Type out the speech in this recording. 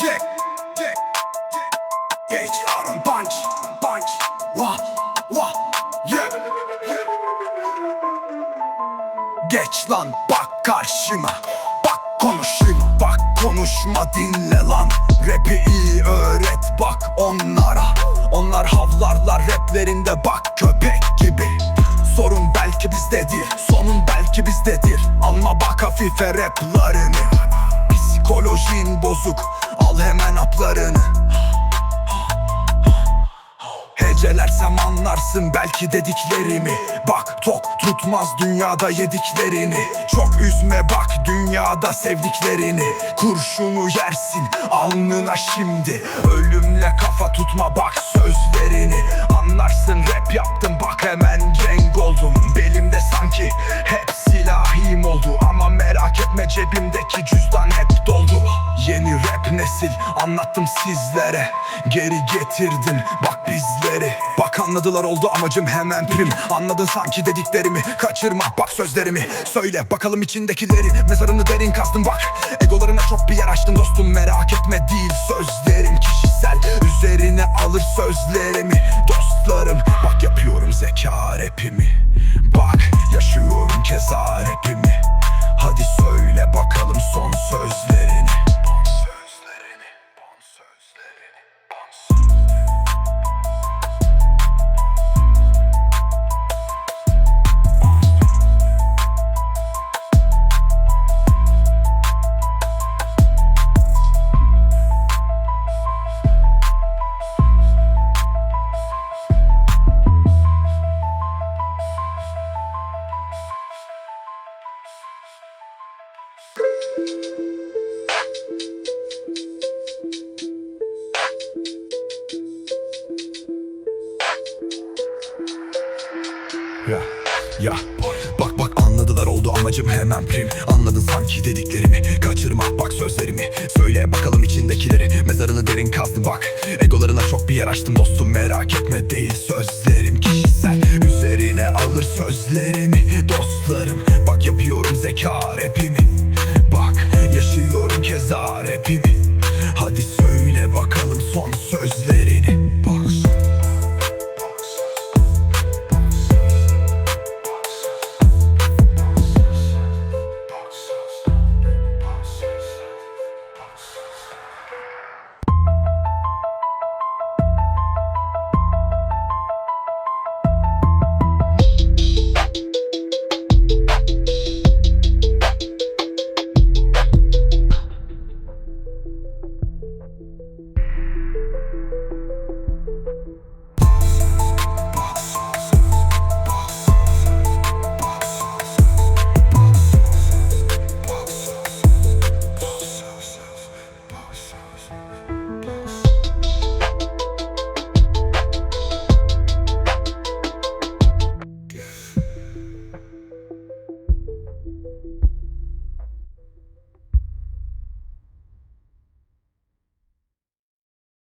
Jack, Jack, Geç Aaron Punch, Punch, Wah, Wah, yeah. Geç lan bak karşıma. Bak konuşayım bak konuşma dinle lan. Rap'i iyi öğret bak onlara. Onlar havlarlar raplerinde bak köpek gibi. Sorun belki bizde değil Sonun belki bizdedir. Alma bak hafife raplarını. Psikolojin bozuk Al hemen haplarını. Hecelersem anlarsın belki dediklerimi. Bak tok tutmaz dünyada yediklerini. Çok üzme bak dünyada sevdiklerini. Kurşunu yersin alnına şimdi. Ölümle kafa tutma bak sözlerini. Anlarsın rap yaptım bak hemen renk oldum. Belimde sanki hep silahim oldu. Ama merak etme cebimdeki cüzdan hep doldu Yeni rap nesil anlattım sizlere. Geri getirdin bak bizleri. Bak anladılar oldu amacım hemen prim. Anladın sanki dediklerimi Kaçırma bak sözlerimi. Söyle bakalım içindekileri. Mezarını derin kazdım bak. Egolarına çok bir yer açtım dostum Merak etme değil sözlerim. Kişisel Üzerine alır sözlerimi. Dostlarım bak yapıyorum zeka rapimi. Bak yaşıyorum keza rapimi. Hadi söyle bakalım son sözlerini Son sözlerini Ya ya. Bak bak anladılar oldu amacım hemen prim. Anladın sanki dediklerimi Kaçırma bak sözlerimi. Söyle bakalım içindekileri Mezarını derin kazdım bak. Egolarına çok bir yer açtım dostum Merak etme değil sözlerim. Kişisel Üzerine alır sözlerimi Dostlarım. Bak yapıyorum zeka rapimi. Bak yaşıyorum keza rapimi. Hadi söyle bakalım son sözlerini